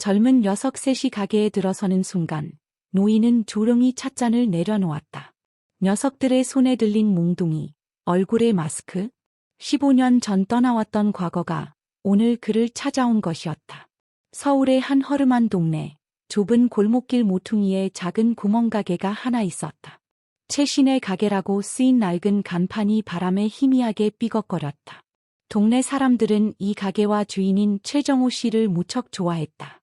젊은 녀석 셋이 가게에 들어서는 순간 노인은 조용히 찻잔을 내려놓았다. 녀석들의 손에 들린 몽둥이, 얼굴에 마스크, 15년 전 떠나왔던 과거가 오늘 그를 찾아온 것이었다. 서울의 한 허름한 동네, 좁은 골목길 모퉁이에 작은 구멍가게가 하나 있었다. 최신의 가게라고 쓰인 낡은 간판이 바람에 희미하게 삐걱거렸다. 동네 사람들은 이 가게와 주인인 최정호 씨를 무척 좋아했다.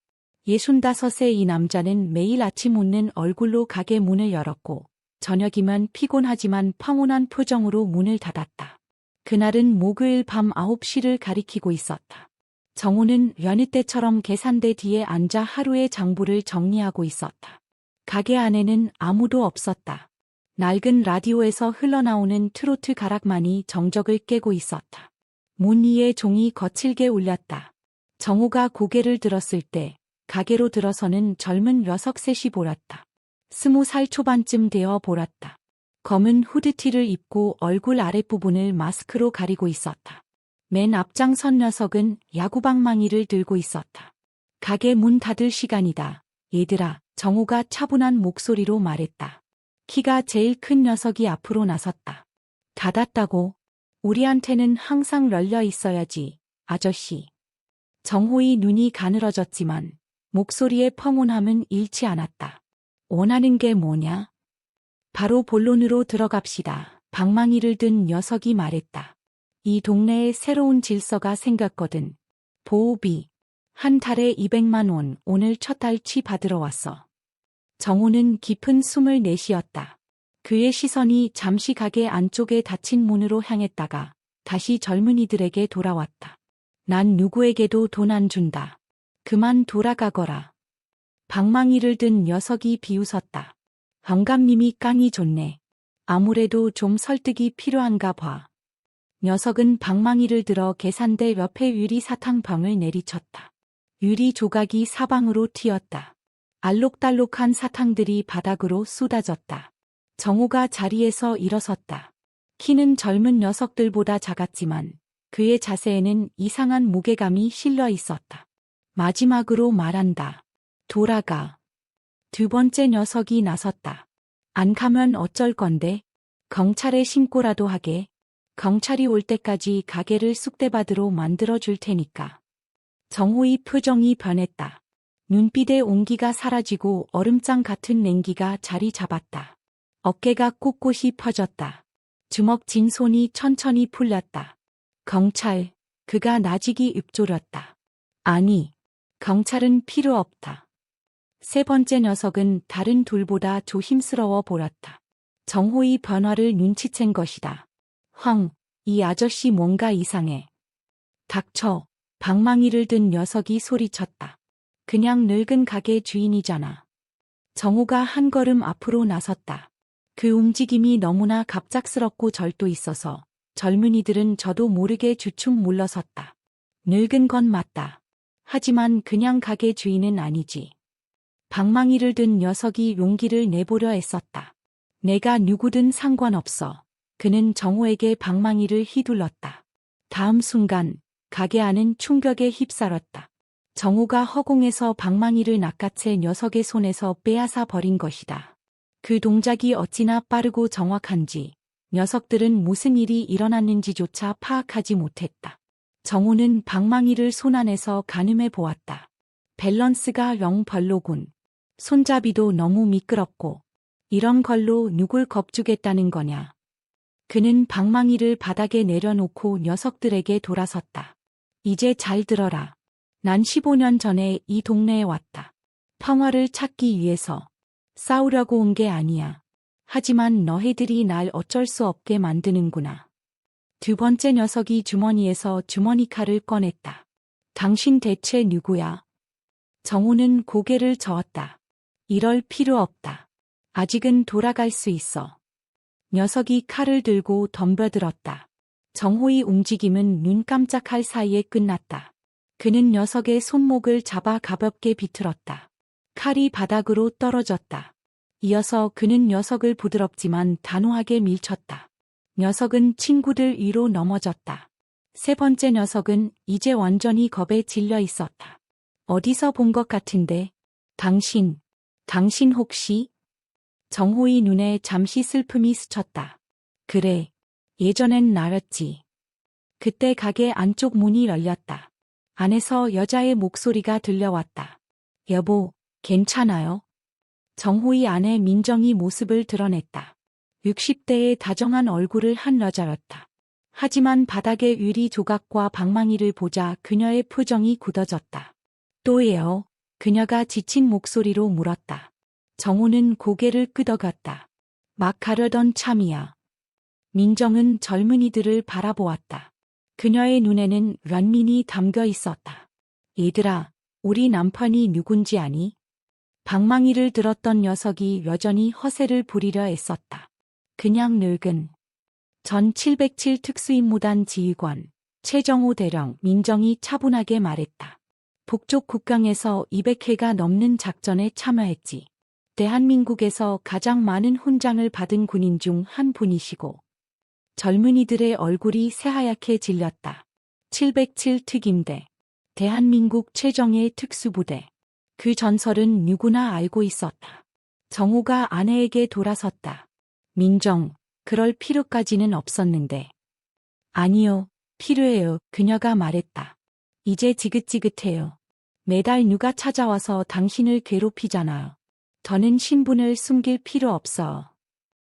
예순다섯의 이 남자는 매일 아침 웃는 얼굴로 가게 문을 열었고 저녁이면 피곤하지만 평온한 표정으로 문을 닫았다. 그날은 목요일 밤 9시를 가리키고 있었다. 정우는 여느 때처럼 계산대 뒤에 앉아 하루의 장부를 정리하고 있었다. 가게 안에는 아무도 없었다. 낡은 라디오에서 흘러나오는 트로트 가락만이 정적을 깨고 있었다. 문 위에 종이 거칠게 울렸다. 정우가 고개를 들었을 때 가게로 들어서는 젊은 녀석 셋이 보았다. 스무 살 초반쯤 되어 보았다. 검은 후드티를 입고 얼굴 아랫부분을 마스크로 가리고 있었다. 맨 앞장선 녀석은 야구방망이를 들고 있었다. 가게 문 닫을 시간이다. 얘들아, 정우가 차분한 목소리로 말했다. 키가 제일 큰 녀석이 앞으로 나섰다. 닫았다고? 우리한테는 항상 열려 있어야지, 아저씨. 정호의 눈이 가늘어졌지만 목소리의 평온함은 잃지 않았다. 원하는 게 뭐냐? 바로 본론으로 들어갑시다. 방망이를 든 녀석이 말했다. 이 동네에 새로운 질서가 생겼거든. 보호비. 한 달에 200만 원 오늘 첫 달치 받으러 왔어. 정우는 깊은 숨을 내쉬었다. 그의 시선이 잠시 가게 안쪽에 닫힌 문으로 향했다가 다시 젊은이들에게 돌아왔다. 난 누구에게도 돈 안 준다. 그만 돌아가거라. 방망이를 든 녀석이 비웃었다. 영감님이 깡이 좋네. 아무래도 좀 설득이 필요한가 봐. 녀석은 방망이를 들어 계산대 옆에 유리 사탕병을 내리쳤다. 유리 조각이 사방으로 튀었다. 알록달록한 사탕들이 바닥으로 쏟아졌다. 정우가 자리에서 일어섰다. 키는 젊은 녀석들보다 작았지만 그의 자세에는 이상한 무게감이 실려 있었다. 마지막으로 말한다. 돌아가. 두 번째 녀석이 나섰다. 안 가면 어쩔 건데? 경찰에 신고라도 하게. 경찰이 올 때까지 가게를 쑥대밭으로 만들어 줄 테니까. 정호의 표정이 변했다. 눈빛의 온기가 사라지고 얼음장 같은 냉기가 자리 잡았다. 어깨가 꼿꼿이 퍼졌다. 주먹 진 손이 천천히 풀렸다. 경찰, 그가 나직이 읊조렸다. 아니, 경찰은 필요 없다. 세 번째 녀석은 다른 둘보다 조심스러워 보였다. 정호의 변화를 눈치챈 것이다. 황, 이 아저씨 뭔가 이상해. 닥쳐, 방망이를 든 녀석이 소리쳤다. 그냥 늙은 가게 주인이잖아. 정호가 한 걸음 앞으로 나섰다. 그 움직임이 너무나 갑작스럽고 절도 있어서 젊은이들은 저도 모르게 주춤 물러섰다. 늙은 건 맞다. 하지만 그냥 가게 주인은 아니지. 방망이를 든 녀석이 용기를 내보려 애썼다. 내가 누구든 상관없어. 그는 정호에게 방망이를 휘둘렀다. 다음 순간 가게 안은 충격에 휩싸였다. 정호가 허공에서 방망이를 낚아채 녀석의 손에서 빼앗아 버린 것이다. 그 동작이 어찌나 빠르고 정확한지 녀석들은 무슨 일이 일어났는지조차 파악하지 못했다. 정우는 방망이를 손안에서 가늠해 보았다. 밸런스가 영 별로군. 손잡이도 너무 미끄럽고 이런 걸로 누굴 겁주겠다는 거냐. 그는 방망이를 바닥에 내려놓고 녀석들에게 돌아섰다. 이제 잘 들어라. 난 15년 전에 이 동네에 왔다. 평화를 찾기 위해서 싸우려고 온 게 아니야. 하지만 너희들이 날 어쩔 수 없게 만드는구나. 두 번째 녀석이 주머니에서 주머니 칼을 꺼냈다. 당신 대체 누구야? 정우는 고개를 저었다. 이럴 필요 없다. 아직은 돌아갈 수 있어. 녀석이 칼을 들고 덤벼들었다. 정호의 움직임은 눈 깜짝할 사이에 끝났다. 그는 녀석의 손목을 잡아 가볍게 비틀었다. 칼이 바닥으로 떨어졌다. 이어서 그는 녀석을 부드럽지만 단호하게 밀쳤다. 녀석은 친구들 위로 넘어졌다. 세 번째 녀석은 이제 완전히 겁에 질려 있었다. 어디서 본 것 같은데. 당신, 당신 혹시? 정호의 눈에 잠시 슬픔이 스쳤다. 그래, 예전엔 나였지. 그때 가게 안쪽 문이 열렸다. 안에서 여자의 목소리가 들려왔다. 여보, 괜찮아요? 정호의 아내 민정이 모습을 드러냈다. 60대의 다정한 얼굴을 한 여자였다. 하지만 바닥의 유리 조각과 방망이를 보자 그녀의 표정이 굳어졌다. 또예요. 그녀가 지친 목소리로 물었다. 정호는 고개를 끄덕였다. 막 가려던 참이야. 민정은 젊은이들을 바라보았다. 그녀의 눈에는 란민이 담겨 있었다. 얘들아, 우리 남편이 누군지 아니? 방망이를 들었던 녀석이 여전히 허세를 부리려 애썼다. 그냥 늙은 전 707 특수임무단 지휘관 최정호 대령 민정이 차분하게 말했다. 북쪽 국강에서 200회가 넘는 작전에 참여했지. 대한민국에서 가장 많은 훈장을 받은 군인 중 한 분이시고 젊은이들의 얼굴이 새하얗게 질렸다. 707 특임대 대한민국 최정예 특수부대 그 전설은 누구나 알고 있었다. 정우가 아내에게 돌아섰다. 민정, 그럴 필요까지는 없었는데. 아니요, 필요해요. 그녀가 말했다. 이제 지긋지긋해요. 매달 누가 찾아와서 당신을 괴롭히잖아요. 더는 신분을 숨길 필요 없어.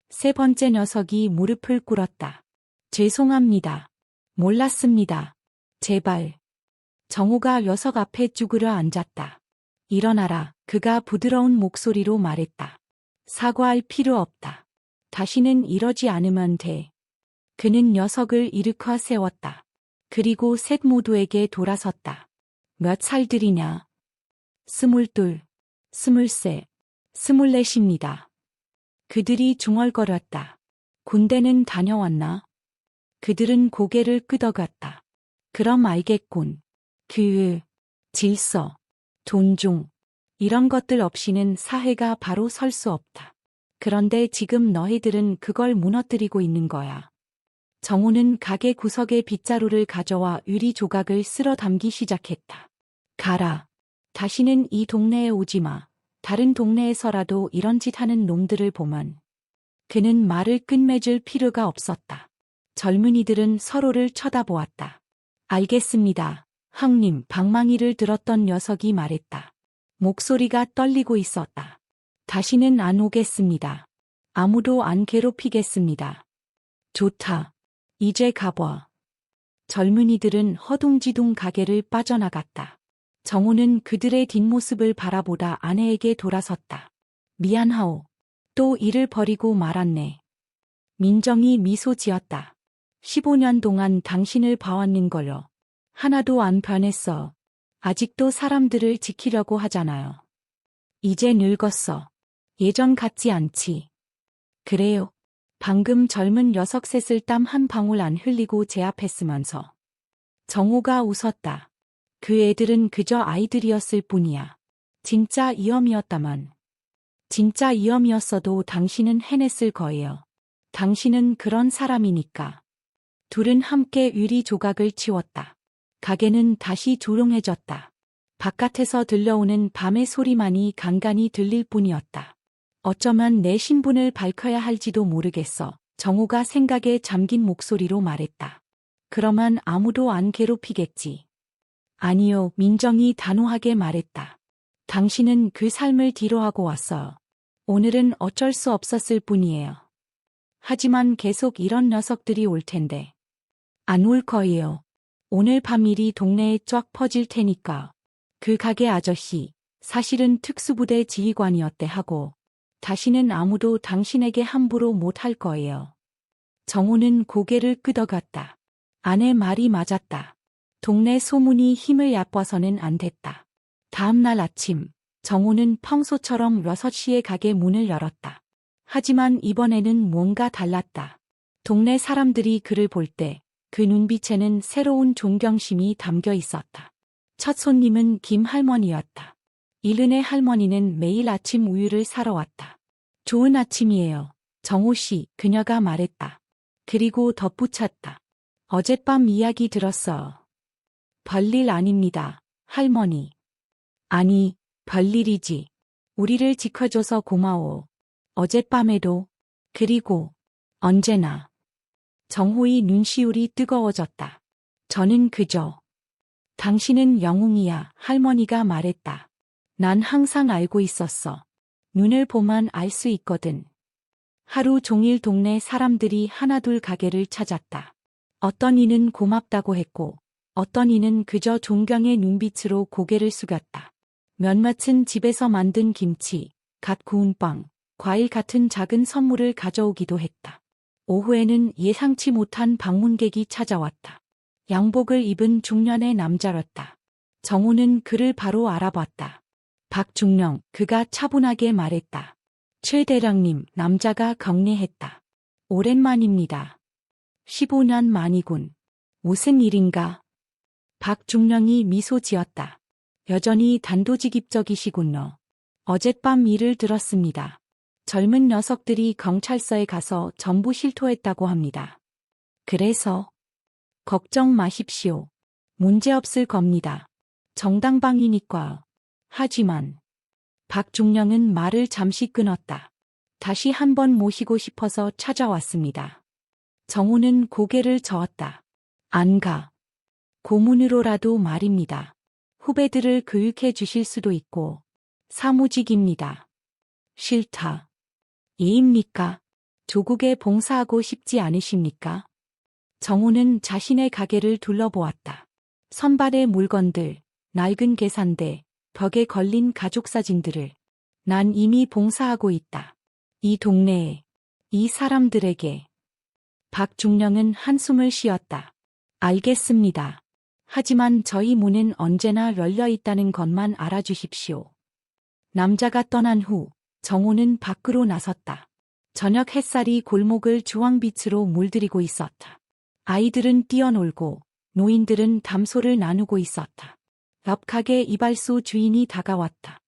세 번째 녀석이 무릎을 꿇었다. 죄송합니다. 몰랐습니다. 제발. 정우가 녀석 앞에 쭈그려 앉았다. 일어나라. 그가 부드러운 목소리로 말했다. 사과할 필요 없다. 다시는 이러지 않으면 돼. 그는 녀석을 일으켜 세웠다. 그리고 셋 모두에게 돌아섰다. 몇 살들이냐? 스물둘, 스물세, 스물넷입니다. 그들이 중얼거렸다. 군대는 다녀왔나? 그들은 고개를 끄덕였다. 그럼 알겠군. 그, 질서, 존중, 이런 것들 없이는 사회가 바로 설 수 없다. 그런데 지금 너희들은 그걸 무너뜨리고 있는 거야. 정우는 가게 구석에 빗자루를 가져와 유리 조각을 쓸어 담기 시작했다. 가라. 다시는 이 동네에 오지 마. 다른 동네에서라도 이런 짓 하는 놈들을 보면 그는 말을 끝맺을 필요가 없었다. 젊은이들은 서로를 쳐다보았다. 알겠습니다. 형님 방망이를 들었던 녀석이 말했다. 목소리가 떨리고 있었다. 다시는 안 오겠습니다. 아무도 안 괴롭히겠습니다. 좋다. 이제 가봐. 젊은이들은 허둥지둥 가게를 빠져나갔다. 정우는 그들의 뒷모습을 바라보다 아내에게 돌아섰다. 미안하오. 또 일을 버리고 말았네. 민정이 미소 지었다. 15년 동안 당신을 봐왔는 걸요. 하나도 안 변했어. 아직도 사람들을 지키려고 하잖아요. 이제 늙었어. 예전 같지 않지. 그래요. 방금 젊은 녀석 셋을 땀 한 방울 안 흘리고 제압했으면서. 정호가 웃었다. 그 애들은 그저 아이들이었을 뿐이야. 진짜 위험이었다만. 진짜 위험이었어도 당신은 해냈을 거예요. 당신은 그런 사람이니까. 둘은 함께 유리 조각을 치웠다. 가게는 다시 조용해졌다. 바깥에서 들려오는 밤의 소리만이 간간히 들릴 뿐이었다. 어쩌면 내 신분을 밝혀야 할지도 모르겠어. 정우가 생각에 잠긴 목소리로 말했다. 그러면 아무도 안 괴롭히겠지. 아니요, 민정이 단호하게 말했다. 당신은 그 삶을 뒤로하고 왔어요. 오늘은 어쩔 수 없었을 뿐이에요. 하지만 계속 이런 녀석들이 올 텐데. 안 올 거예요. 오늘 밤 일이 동네에 쫙 퍼질 테니까. 그 가게 아저씨, 사실은 특수부대 지휘관이었대 하고 다시는 아무도 당신에게 함부로 못할 거예요. 정우는 고개를 끄덕였다. 아내 말이 맞았다. 동네 소문이 힘을 얕봐서는 안 됐다. 다음날 아침, 정우는 평소처럼 6시에 가게 문을 열었다. 하지만 이번에는 뭔가 달랐다. 동네 사람들이 그를 볼 때 그 눈빛에는 새로운 존경심이 담겨 있었다. 첫 손님은 김 할머니였다. 이른의 할머니는 매일 아침 우유를 사러 왔다. 좋은 아침이에요. 정호 씨, 그녀가 말했다. 그리고 덧붙였다. 어젯밤 이야기 들었어. 별일 아닙니다. 할머니. 아니, 별일이지. 우리를 지켜줘서 고마워. 어젯밤에도, 그리고, 언제나. 정호의 눈시울이 뜨거워졌다. 저는 그저, 당신은 영웅이야, 할머니가 말했다. 난 항상 알고 있었어. 눈을 보면 알수 있거든. 하루 종일 동네 사람들이 하나둘 가게를 찾았다. 어떤 이는 고맙다고 했고, 어떤 이는 그저 존경의 눈빛으로 고개를 숙였다. 몇몇은 집에서 만든 김치, 갓 구운 빵, 과일 같은 작은 선물을 가져오기도 했다. 오후에는 예상치 못한 방문객이 찾아왔다. 양복을 입은 중년의 남자였다. 정우는 그를 바로 알아봤다. 박중령, 그가 차분하게 말했다. 최 대령님, 남자가 격리했다. 오랜만입니다. 15년 만이군. 무슨 일인가? 박중령이 미소 지었다. 여전히 단도직입적이시군요. 어젯밤 일을 들었습니다. 젊은 녀석들이 경찰서에 가서 전부 실토했다고 합니다. 그래서 걱정 마십시오. 문제없을 겁니다. 정당방위니까. 하지만 박중령은 말을 잠시 끊었다. 다시 한번 모시고 싶어서 찾아왔습니다. 정우는 고개를 저었다. 안 가. 고문으로라도 말입니다. 후배들을 교육해 주실 수도 있고 사무직입니다. 싫다. 이입니까? 조국에 봉사하고 싶지 않으십니까? 정우는 자신의 가게를 둘러보았다. 선발의 물건들, 낡은 계산대, 벽에 걸린 가족 사진들을 난 이미 봉사하고 있다. 이 동네에, 이 사람들에게. 박중령은 한숨을 쉬었다. 알겠습니다. 하지만 저희 문은 언제나 열려 있다는 것만 알아주십시오. 남자가 떠난 후 정호는 밖으로 나섰다. 저녁 햇살이 골목을 주황빛으로 물들이고 있었다. 아이들은 뛰어놀고 노인들은 담소를 나누고 있었다. 옆 가게 이발소 주인이 다가왔다.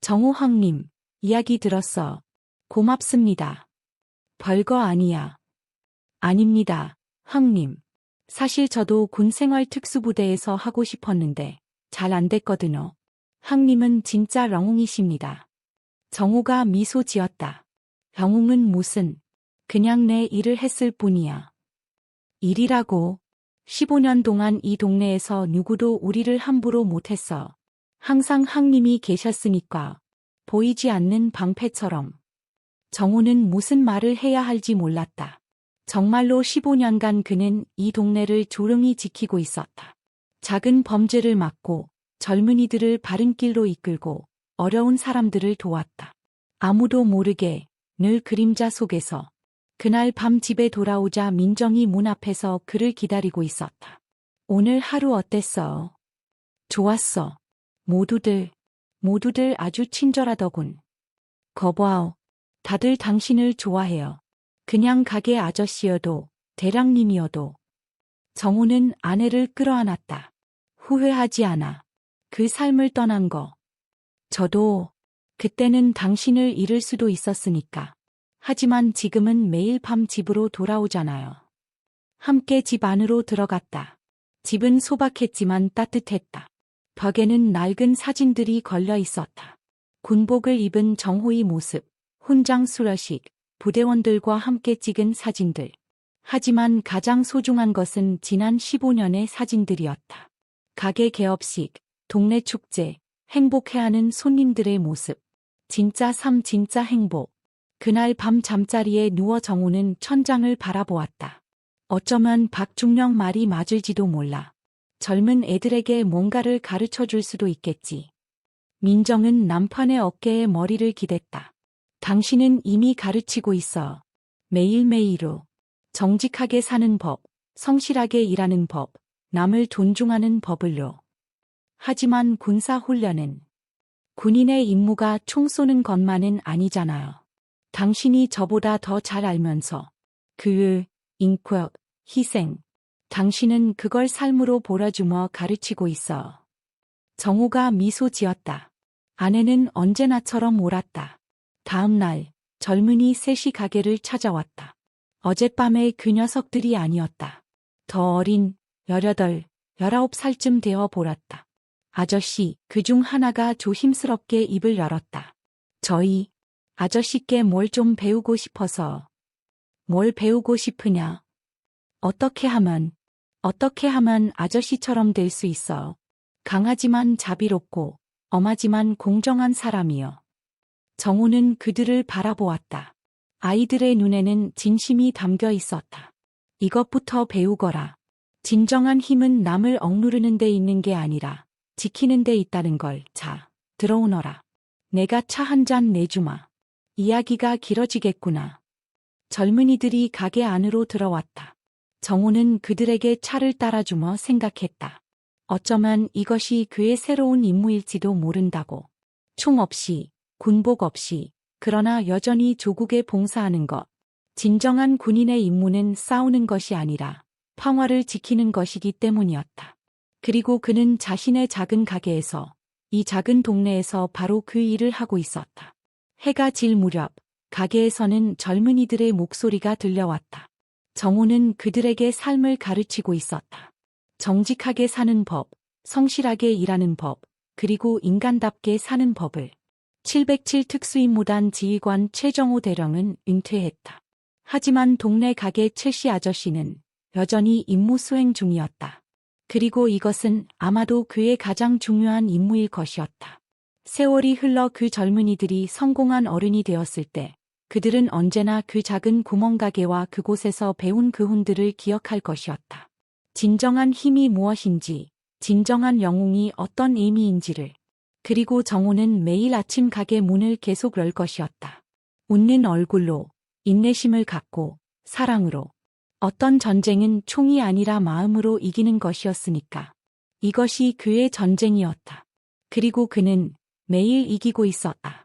정호황님, 이야기 들었어. 고맙습니다. 별거 아니야. 아닙니다, 황님. 사실 저도 군생활 특수부대에서 하고 싶었는데 잘 안 됐거든요. 황님은 진짜 영웅이십니다. 정우가 미소 지었다. 영웅은 무슨, 그냥 내 일을 했을 뿐이야. 일이라고 15년 동안 이 동네에서 누구도 우리를 함부로 못했어. 항상 항님이 계셨으니까. 보이지 않는 방패처럼. 정우는 무슨 말을 해야 할지 몰랐다. 정말로 15년간 그는 이 동네를 조용히 지키고 있었다. 작은 범죄를 막고 젊은이들을 바른 길로 이끌고 어려운 사람들을 도왔다. 아무도 모르게 늘 그림자 속에서 그날 밤 집에 돌아오자 민정이 문 앞에서 그를 기다리고 있었다. 오늘 하루 어땠어? 좋았어. 모두들, 모두들 아주 친절하더군. 거봐오. 다들 당신을 좋아해요. 그냥 가게 아저씨여도, 대량님이어도. 정우는 아내를 끌어안았다. 후회하지 않아. 그 삶을 떠난 거. 저도, 그때는 당신을 잃을 수도 있었으니까. 하지만 지금은 매일 밤 집으로 돌아오잖아요. 함께 집 안으로 들어갔다. 집은 소박했지만 따뜻했다. 벽에는 낡은 사진들이 걸려 있었다. 군복을 입은 정호의 모습, 훈장 수여식, 부대원들과 함께 찍은 사진들. 하지만 가장 소중한 것은 지난 15년의 사진들이었다. 가게 개업식, 동네 축제, 행복해하는 손님들의 모습. 진짜 삶 진짜 행복. 그날 밤 잠자리에 누워 정우는 천장을 바라보았다. 어쩌면 박중령 말이 맞을지도 몰라. 젊은 애들에게 뭔가를 가르쳐 줄 수도 있겠지. 민정은 남편의 어깨에 머리를 기댔다. 당신은 이미 가르치고 있어. 매일매일로. 정직하게 사는 법, 성실하게 일하는 법, 남을 존중하는 법을로. 하지만 군사 훈련은 군인의 임무가 총 쏘는 것만은 아니잖아요. 당신이 저보다 더 잘 알면서 그 인격, 희생, 당신은 그걸 삶으로 보여주며 가르치고 있어. 정우가 미소 지었다. 아내는 언제나처럼 옳았다. 다음 날 젊은이 셋이 가게를 찾아왔다. 어젯밤의 그 녀석들이 아니었다. 더 어린 18, 19살쯤 되어 보았다. 아저씨, 그 중 하나가 조심스럽게 입을 열었다. 저희, 아저씨께 뭘 좀 배우고 싶어서. 뭘 배우고 싶으냐? 어떻게 하면, 어떻게 하면 아저씨처럼 될 수 있어. 강하지만 자비롭고, 엄하지만 공정한 사람이여. 정우는 그들을 바라보았다. 아이들의 눈에는 진심이 담겨 있었다. 이것부터 배우거라. 진정한 힘은 남을 억누르는 데 있는 게 아니라 지키는 데 있다는 걸. 자, 들어오너라. 내가 차 한 잔 내주마. 이야기가 길어지겠구나. 젊은이들이 가게 안으로 들어왔다. 정우는 그들에게 차를 따라주며 생각했다. 어쩌면 이것이 그의 새로운 임무일지도 모른다고. 총 없이, 군복 없이, 그러나 여전히 조국에 봉사하는 것. 진정한 군인의 임무는 싸우는 것이 아니라 평화를 지키는 것이기 때문이었다. 그리고 그는 자신의 작은 가게에서 이 작은 동네에서 바로 그 일을 하고 있었다. 해가 질 무렵 가게에서는 젊은이들의 목소리가 들려왔다. 정우는 그들에게 삶을 가르치고 있었다. 정직하게 사는 법, 성실하게 일하는 법, 그리고 인간답게 사는 법을 707 특수임무단 지휘관 최정호 대령은 은퇴했다. 하지만 동네 가게 최씨 아저씨는 여전히 임무 수행 중이었다. 그리고 이것은 아마도 그의 가장 중요한 임무일 것이었다. 세월이 흘러 그 젊은이들이 성공한 어른이 되었을 때 그들은 언제나 그 작은 구멍가게와 그곳에서 배운 그 훈들을 기억할 것이었다. 진정한 힘이 무엇인지, 진정한 영웅이 어떤 의미인지를, 그리고 정우는 매일 아침 가게 문을 계속 열 것이었다. 웃는 얼굴로, 인내심을 갖고, 사랑으로. 어떤 전쟁은 총이 아니라 마음으로 이기는 것이었으니까. 이것이 그의 전쟁이었다. 그리고 그는 매일 이기고 있었다.